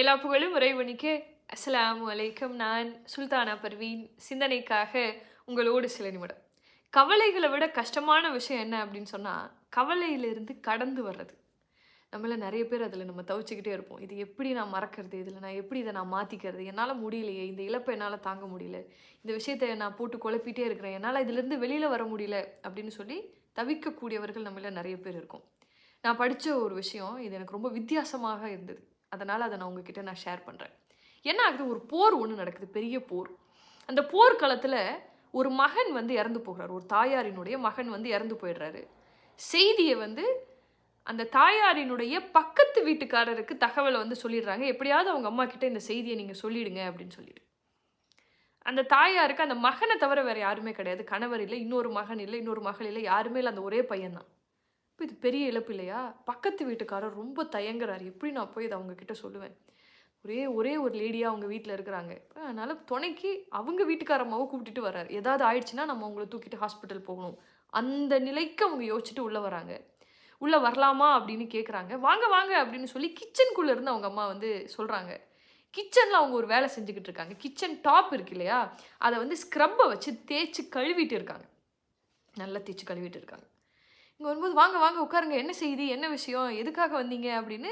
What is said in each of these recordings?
எல்லா புகழும் இறைவனுக்கு. அஸ்ஸலாமு அலைக்கம். நான் சுல்தானா பர்வீன். சிந்தனைக்காக உங்களோடு சில நிமிடம். கவலைகளை விட கஷ்டமான விஷயம் என்ன அப்படின்னு சொன்னால் கவலையிலிருந்து கடந்து வர்றது. நம்மள நிறைய பேர் அதில் நம்ம தவிச்சுக்கிட்டே இருப்போம். இது எப்படி நான் மறக்கிறது? இதில் நான் எப்படி இதை நான் மாற்றிக்கிறது என்னால் முடியலையே. இந்த இழப்பை என்னால் தாங்க முடியல. இந்த விஷயத்தை நான் போட்டு குழப்பிட்டே இருக்கிறேன். என்னால் இதிலிருந்து வெளியில் வர முடியல அப்படின்னு சொல்லி தவிக்கக்கூடியவர்கள் நம்மள நிறைய பேர் இருக்கும். நான் படித்த ஒரு விஷயம் இது எனக்கு ரொம்ப வித்தியாசமாக இருந்தது. அதனால் அதை நான் உங்ககிட்ட நான் ஷேர் பண்ணுறேன் என்ன ஆகுது? ஒரு போர் ஒன்று நடக்குது பெரிய போர். அந்த போர்க்களத்தில் ஒரு மகன் வந்து இறந்து போகிறார். ஒரு தாயாரினுடைய மகன் வந்து இறந்து போயிடுறாரு. செய்தியை வந்து அந்த தாயாரினுடைய பக்கத்து வீட்டுக்காரருக்கு தகவலை வந்து சொல்லிடுறாங்க. எப்படியாவது அவங்க அம்மா கிட்ட இந்த செய்தியை நீங்கள் சொல்லிடுங்க அப்படின்னு சொல்லிட்டு. அந்த தாயாருக்கு அந்த மகனை தவிர வேறு யாருமே கிடையாது. கணவர் இல்லை இன்னொரு மகன் இல்லை இன்னொரு மகள் இல்லை யாருமே இல்லை. அந்த ஒரே பையன்தான். இப்போ இது பெரிய இழப்பு இல்லையா? பக்கத்து வீட்டுக்காரர் ரொம்ப தயங்குறாரு. எப்படி நான் போய் இதை அவங்கக்கிட்ட சொல்லுவேன்? ஒரே ஒரே ஒரு லேடியாக அவங்க வீட்டில் இருக்கிறாங்க. அதனால் துணைக்கு அவங்க வீட்டுக்காரம்மாவை கூப்பிட்டுட்டு வர்றாரு. ஏதாவது ஆயிடுச்சுன்னா நம்ம அவங்கள தூக்கிட்டு ஹாஸ்பிட்டல் போகணும். அந்த நிலைக்கு அவங்க யோசிச்சுட்டு உள்ளே வராங்க உள்ளே வரலாமா அப்படின்னு கேட்குறாங்க வாங்க வாங்க அப்படின்னு சொல்லி கிச்சனுக்குள்ளே இருந்து அவங்க அம்மா வந்து சொல்கிறாங்க கிச்சனில் அவங்க ஒரு வேலை செஞ்சுக்கிட்டு இருக்காங்க. கிச்சன் டாப் இருக்கு இல்லையா? அதை வந்து ஸ்க்ரப்பை வச்சு தேய்ச்சி கழுவிட்டு இருக்காங்க. நல்லா தேய்ச்சி கழுவிட்டு இருக்காங்க. இங்கே வரும்போது வாங்க வாங்க உட்காருங்க. என்ன செய்தி? என்ன விஷயம்? எதுக்காக வந்தீங்க? அப்படின்னு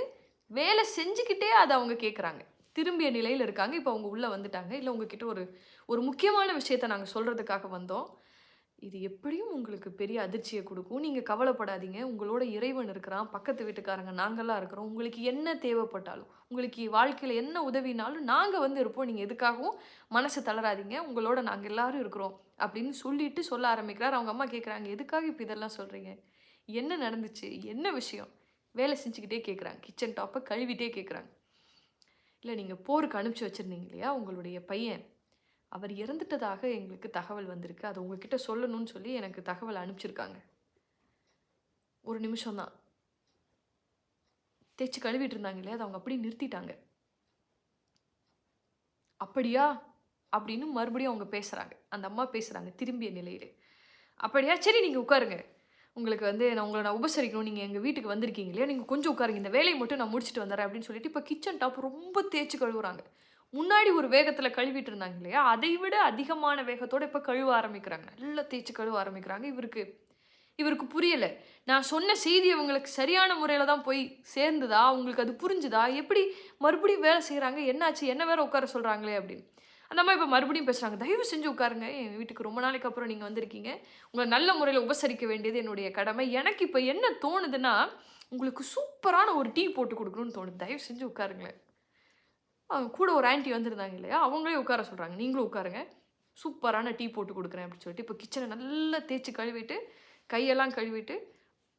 வேலை செஞ்சுக்கிட்டே அதை அவங்க கேட்குறாங்க திரும்பிய நிலையில் இருக்காங்க. இப்போ அவங்க உள்ளே வந்துட்டாங்க. இல்லை உங்ககிட்ட ஒரு ஒரு முக்கியமான விஷயத்த நாங்கள் சொல்கிறதுக்காக வந்தோம். இது எப்படியும் உங்களுக்கு பெரிய அதிர்ச்சியை கொடுக்கும். நீங்கள் கவலைப்படாதீங்க. உங்களோட இறைவன் இருக்கிறான். பக்கத்து வீட்டுக்காரங்க நாங்கள்லாம் இருக்கிறோம். உங்களுக்கு என்ன தேவைப்பட்டாலும் உங்களுக்கு வாழ்க்கையில் என்ன உதவினாலும் நாங்கள் வந்து இருப்போம். நீங்கள் எதுக்காகவும் மனசு தளராதீங்க. உங்களோட நாங்கள் எல்லாரும் இருக்கிறோம் அப்படின்னு சொல்லிட்டு சொல்ல ஆரம்பிக்கிறார். அவங்க அம்மா கேட்குறாங்க எதுக்காக இப்போ இதெல்லாம் சொல்கிறீங்க என்ன நடந்துச்சு? என்ன விஷயம்? வேலை செஞ்சுக்கிட்டே கேட்குறாங்க கிச்சன் டாப்பை கழுவிட்டே கேட்குறாங்க இல்லை நீங்கள் போருக்கு அனுப்பிச்சி வச்சுருந்தீங்க இல்லையா? உங்களுடைய பையன். அவர் இறந்துட்டதாக எங்களுக்கு தகவல் வந்திருக்கு. அதை உங்ககிட்ட சொல்லணும்னு சொல்லி எனக்கு தகவல் அனுப்பிச்சிருக்காங்க. ஒரு நிமிஷம் தான். தேய்ச்சி கழுவிட்டு இருந்தாங்க இல்லையா? அதை அவங்க அப்படியே நிறுத்திட்டாங்க. அப்படியா? அப்படின்னு மறுபடியும் அவங்க பேசுகிறாங்க அந்த அம்மா பேசுகிறாங்க திரும்பிய நிலையில். அப்படியா? சரி நீங்கள் உட்காருங்க. உங்களுக்கு வந்து நான் உங்களை நான் உபசரிக்கணும். நீங்கள் எங்கள் வீட்டுக்கு வந்திருக்கீங்க இல்லையா? நீங்கள் கொஞ்சம் உட்காருங்க. இந்த வேலையை மட்டும் நான் முடிச்சுட்டு வந்துடுறேன் அப்படின்னு சொல்லிட்டு இப்போ கிச்சன் டாப் ரொம்ப தேய்ச்சி கழுவுறாங்க. முன்னாடி ஒரு வேகத்தில் கழுவிட்டு இருந்தாங்க இல்லையா? அதை விட அதிகமான வேகத்தோடு இப்போ கழுவ ஆரம்பிக்கிறாங்க. நல்லா தேய்ச்சி கழுவ ஆரம்பிக்கிறாங்க. இவருக்கு இவருக்கு புரியலை. நான் சொன்ன செய்தி அவங்களுக்கு சரியான முறையில் தான் போய் சேர்ந்துதா? அவங்களுக்கு அது புரிஞ்சுதா? எப்படி மறுபடியும் வேலை செய்கிறாங்க என்னாச்சு? என்ன வேற உட்கார சொல்கிறாங்களே அப்படின்னு. அந்த அம்மா இப்போ மறுபடியும் பேசுகிறாங்க தயவு செஞ்சு உட்காருங்க. என் வீட்டுக்கு ரொம்ப நாளைக்கு அப்புறம் நீங்கள் வந்திருக்கீங்க. உங்களை நல்ல முறையில் உபசரிக்க வேண்டியது என்னுடைய கடமை. எனக்கு இப்போ என்ன தோணுதுன்னா உங்களுக்கு சூப்பரான ஒரு டீ போட்டு கொடுக்கணும்னு தோணுது. தயவு செஞ்சு உட்காருங்களேன். அவங்க கூட ஒரு ஆன்ட்டி வந்திருந்தாங்க இல்லையா? அவங்களே உட்கார சொல்கிறாங்க நீங்களும் உட்காருங்க. சூப்பரான டீ போட்டு கொடுக்குறேன். அப்படின்னு சொல்லிட்டு இப்போ கிச்சனை நல்லா தேய்ச்சி கழுவிட்டு கையெல்லாம் கழுவிட்டு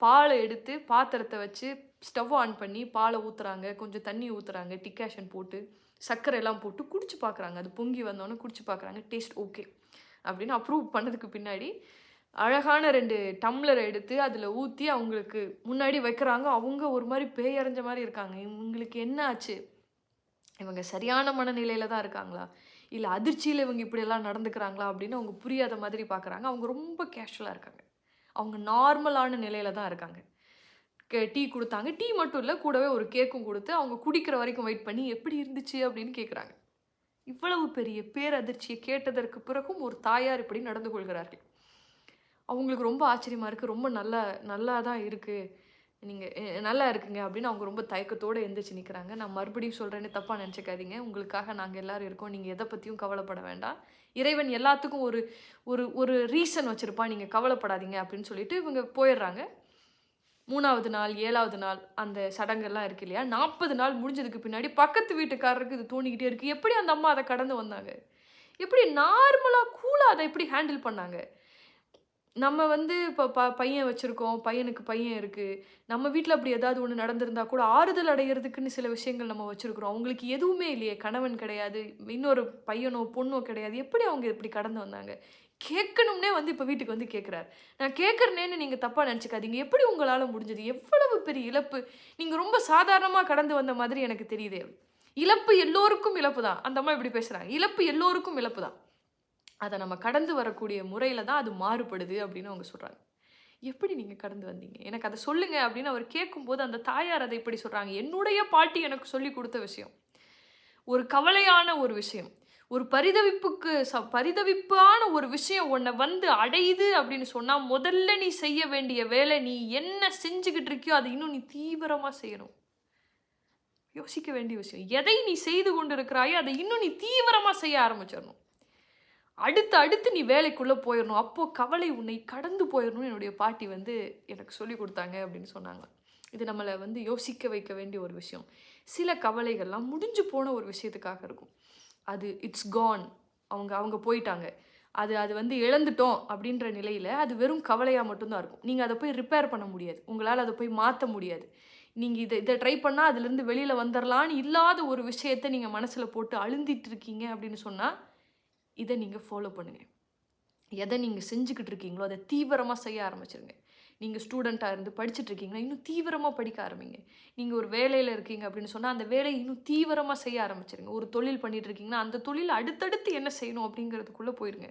பாலை எடுத்து பாத்திரத்தை வச்சு ஸ்டவ் ஆன் பண்ணி பாலை ஊற்றுறாங்க கொஞ்சம் தண்ணி ஊற்றுறாங்க டிக்காஷன் போட்டு சர்க்கரை எல்லாம் போட்டு குடிச்சு பார்க்குறாங்க. அது பொங்கி வந்தோன்னே குடிச்சு பார்க்குறாங்க. டேஸ்ட் ஓகே அப்படின்னு அப்ரூவ் பண்ணதுக்கு பின்னாடி அழகான ரெண்டு டம்ளரை எடுத்து அதில் ஊற்றி அவங்களுக்கு முன்னாடி வைக்கிறாங்க. அவங்க ஒரு மாதிரி பேயறிஞ்ச மாதிரி இருக்காங்க. இவங்களுக்கு என்ன ஆச்சு? இவங்க சரியான மனநிலையில் தான் இருக்காங்களா? இல்லை அதிர்ச்சியில் இவங்க இப்படியெல்லாம் நடந்துக்கிறாங்களா அப்படின்னு அவங்க புரியாத மாதிரி பார்க்குறாங்க. அவங்க ரொம்ப கேஷுவலாக இருக்காங்க. அவங்க நார்மலான நிலையில் தான் இருக்காங்க. டீ கொடுத்தாங்க. டீ மட்டும் இல்லை கூடவே ஒரு கேக்கும் கொடுத்து அவங்க குடிக்கிற வரைக்கும் வெயிட் பண்ணி எப்படி இருந்துச்சு அப்படின்னு கேட்குறாங்க இவ்வளவு பெரிய பேரதிர்ச்சியை கேட்டதற்கு பிறகும் ஒரு தாயார் இப்படி நடந்து கொள்கிறார்கள். அவங்களுக்கு ரொம்ப ஆச்சரியமாக இருக்குது ரொம்ப நல்லா நல்லா தான் இருக்குது நீங்கள் நல்லா இருக்குங்க அப்படின்னு அவங்க ரொம்ப தயக்கத்தோடு எந்திரிச்சு நிற்கிறாங்க நான் மறுபடியும் சொல்கிறேன்னு தப்பாக நினச்சிக்காதீங்க. உங்களுக்காக நாங்கள் எல்லோரும் இருக்கோம். நீங்கள் எதை பற்றியும் கவலைப்பட வேண்டாம். இறைவன் எல்லாத்துக்கும் ஒரு ஒரு ஒரு ரீசன் வச்சுருப்பான். நீங்கள் கவலைப்படாதீங்க அப்படின்னு சொல்லிட்டு இவங்க போயிடுறாங்க. மூணாவது நாள் ஏழாவது நாள் அந்த சடங்கெல்லாம் இருக்கு இல்லையா? நாற்பது நாள் முடிஞ்சதுக்கு பின்னாடி பக்கத்து வீட்டுக்காரருக்கு இது தோணிக்கிட்டே இருக்குது எப்படி அந்த அம்மா அதை கடந்து வந்தாங்க? எப்படி நார்மலாக கூலாக அதை எப்படி ஹேண்டில் பண்ணாங்க? நம்ம வந்து இப்போ ப பையன் வச்சுருக்கோம் பையனுக்கு பையன் இருக்குது நம்ம வீட்டில் அப்படி ஏதாவது ஒன்று நடந்திருந்தா கூட ஆறுதல் அடைகிறதுக்குன்னு சில விஷயங்கள் நம்ம வச்சுருக்குறோம். அவங்களுக்கு எதுவுமே இல்லையே. கணவன் கிடையாது. இன்னொரு பையனோ பொண்ணோ கிடையாது. எப்படி அவங்க இப்படி கடந்து வந்தாங்க? கேட்கணும்னே வந்து இப்போ வீட்டுக்கு வந்து கேட்குறாரு நான் கேட்குறேனேன்னு நீங்கள் தப்பாக நினச்சிக்காதீங்க. எப்படி உங்களால் முடிஞ்சது? எவ்வளவு பெரிய இழப்பு? நீங்கள் ரொம்ப சாதாரணமாக கடந்து வந்த மாதிரி எனக்கு தெரியுதே. இழப்பு எல்லோருக்கும் இழப்பு தான் அந்த அம்மா இப்படி பேசுகிறாங்க இழப்பு எல்லோருக்கும் இழப்பு தான் அதை நம்ம கடந்து வரக்கூடிய முறையில் தான் அது மாறுபடுது அப்படின்னு அவங்க சொல்கிறாங்க எப்படி நீங்கள் கடந்து வந்தீங்க? எனக்கு அதை சொல்லுங்கள் அப்படின்னு அவர் கேட்கும்போது அந்த தாயார் அதை இப்படி சொல்கிறாங்க என்னுடைய பாட்டி எனக்கு சொல்லி கொடுத்த விஷயம். ஒரு கவலையான ஒரு விஷயம். ஒரு பரிதவிப்புக்கு ச பரிதவிப்பான ஒரு விஷயம் உன்னை வந்து அடையுது அப்படின்னு சொன்னால் முதல்ல நீ செய்ய வேண்டிய வேலை நீ என்ன செஞ்சுக்கிட்டு இருக்கியோ அதை இன்னும் நீ தீவிரமாக செய்யணும். யோசிக்க வேண்டிய விஷயம். எதை நீ செய்து கொண்டு இருக்கிறாயோ அதை இன்னும் நீ தீவிரமாக செய்ய ஆரம்பிச்சிடணும். அடுத்து அடுத்து நீ வேலைக்குள்ளே போயிடணும். அப்போது கவலை உன்னை கடந்து போயிடணும்னு என்னுடைய பாட்டி வந்து எனக்கு சொல்லி கொடுத்தாங்க அப்படின்னு சொன்னாங்க. இது நம்மளை வந்து யோசிக்க வைக்க வேண்டிய ஒரு விஷயம். சில கவலைகள்லாம் முடிஞ்சு போன ஒரு விஷயத்துக்காக இருக்கும். அது இட்ஸ் கான் அவங்க அவங்க போயிட்டாங்க. அது அது வந்து இழந்துட்டோம் அப்படின்ற நிலையில் அது வெறும் கவலையாக மட்டும்தான் இருக்கும். நீங்கள் அதை போய் ரிப்பேர் பண்ண முடியாது. உங்களால் அதை போய் மாற்ற முடியாது. நீங்கள் இதை இதை ட்ரை பண்ணால் அதுலேருந்து வெளியில் வந்துடலான்னு இல்லாத ஒரு விஷயத்தை நீங்கள் மனசில் போட்டு அழுந்திட்டு இருக்கீங்க அப்படின்னு சொன்னால் இதை நீங்கள் ஃபாலோ பண்ணுங்கள் எதை நீங்கள் செஞ்சுக்கிட்டு இருக்கீங்களோ அதை தீவிரமாக செய்ய ஆரம்பிச்சிருங்க. நீங்கள் ஸ்டூடெண்ட்டாக இருந்து படிச்சுட்ருக்கீங்கன்னா இன்னும் தீவிரமாக படிக்க ஆரம்பிங்க. நீங்கள் ஒரு வேலையில் இருக்கீங்க அப்படின்னு சொன்னால் அந்த வேலையை இன்னும் தீவிரமாக செய்ய ஆரம்பிச்சிருங்க. ஒரு தொழில் பண்ணிகிட்ருக்கீங்கன்னா அந்த தொழில் அடுத்தடுத்து என்ன செய்யணும் அப்படிங்கிறதுக்குள்ளே போயிருங்க.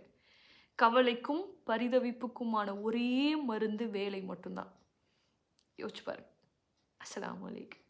கவலைக்கும் பரிதவிப்புக்குமான ஒரே மருந்து வேலை மட்டும்தான். யோசிச்சு பாருங்க. அஸ்லாம் வலைக்கம்